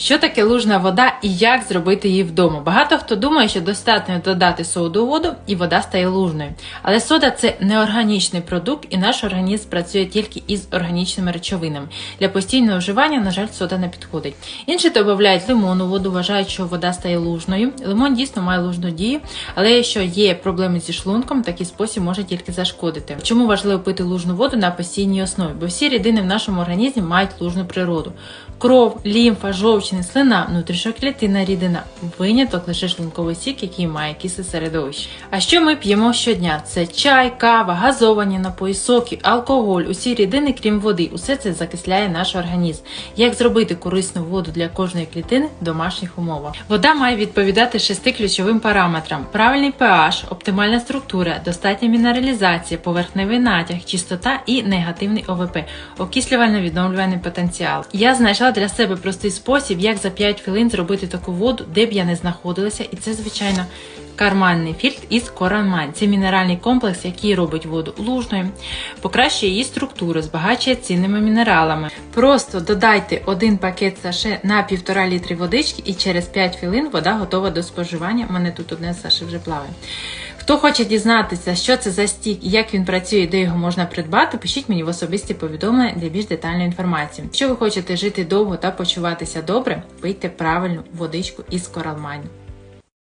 Що таке лужна вода і як зробити її вдома? Багато хто думає, що достатньо додати соду воду і вода стає лужною. Але сода це неорганічний продукт, і наш організм працює тільки із органічними речовинами. Для постійного вживання, на жаль, сода не підходить. Інші додають лимон у воду, вважають, що вода стає лужною. Лимон дійсно має лужну дію, але якщо є проблеми зі шлунком, такий спосіб може тільки зашкодити. Чому важливо пити лужну воду на постійній основі? Бо всі рідини в нашому організмі мають лужну природу. Кров, лімфа, жовчний, слина, внутрішньоклітинна рідина. Виняток лише шлунковий сік, який має кисле середовище. А що ми п'ємо щодня? Це чай, кава, газовані напої, соки, алкоголь, усі рідини, крім води. Усе це закисляє наш організм. Як зробити корисну воду для кожної клітини в домашніх умовах? Вода має відповідати шести ключовим параметрам: правильний pH, оптимальна структура, достатня мінералізація, поверхневий натяг, чистота і негативний ОВП окислювально-відновлювальний потенціал. Я знайшла для себе простий спосіб, як за 5 хвилин зробити таку воду, де б я не знаходилася, і це звичайно. Карманний фільтр із корамань. Це мінеральний комплекс, який робить воду лужною, покращує її структуру, збагачує цінними мінералами. Просто додайте один пакет саше на 1,5 літри водички, і через 5 хвилин вода готова до споживання. У мене тут одне саше вже плаває. Хто хоче дізнатися, що це за стік і як він працює, де його можна придбати, пишіть мені в особисті повідомлення для більш детальної інформації. Якщо ви хочете жити довго та почуватися добре, пийте правильну водичку із коралманю.